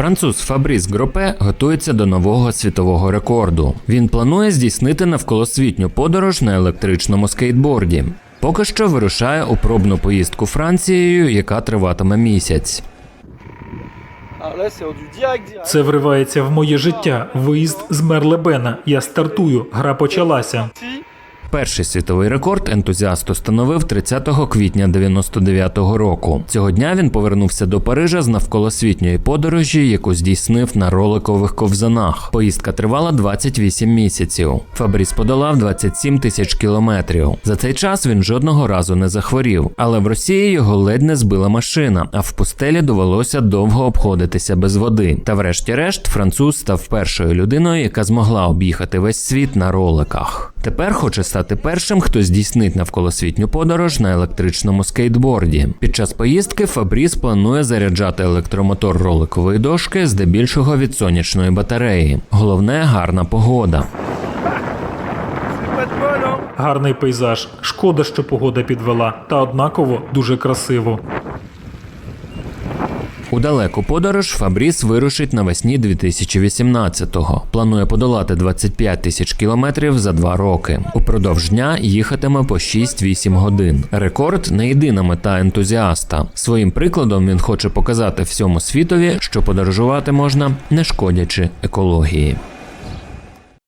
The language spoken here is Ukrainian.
Француз Фабріс Гропе готується до нового світового рекорду. Він планує здійснити навколосвітню подорож на електричному скейтборді. Поки що вирушає у пробну поїздку Францією, яка триватиме місяць. Це вривається в моє життя. Виїзд з Мерлебена. Я стартую. Гра почалася. Перший світовий рекорд ентузіаст установив 30 квітня 99-го року. Цього дня він повернувся до Парижа з навколосвітньої подорожі, яку здійснив на роликових ковзанах. Поїздка тривала 28 місяців. Фабріс подолав 27 тисяч кілометрів. За цей час він жодного разу не захворів, але в Росії його ледь не збила машина, а в пустелі довелося довго обходитися без води. Та врешті-решт француз став першою людиною, яка змогла об'їхати весь світ на роликах. Тепер хоче стати першим, хто здійснить навколосвітню подорож на електричному скейтборді. Під час поїздки Фабріс планує заряджати електромотор роликової дошки здебільшого від сонячної батареї. Головне гарна погода. Гарний пейзаж. Шкода, що погода підвела. Та однаково дуже красиво. У далеку подорож Фабріс вирушить навесні 2018-го. Планує подолати 25 тисяч кілометрів за два роки. Упродовж дня їхатиме по 6-8 годин. Рекорд не єдина мета ентузіаста. Своїм прикладом він хоче показати всьому світові, що подорожувати можна, не шкодячи екології.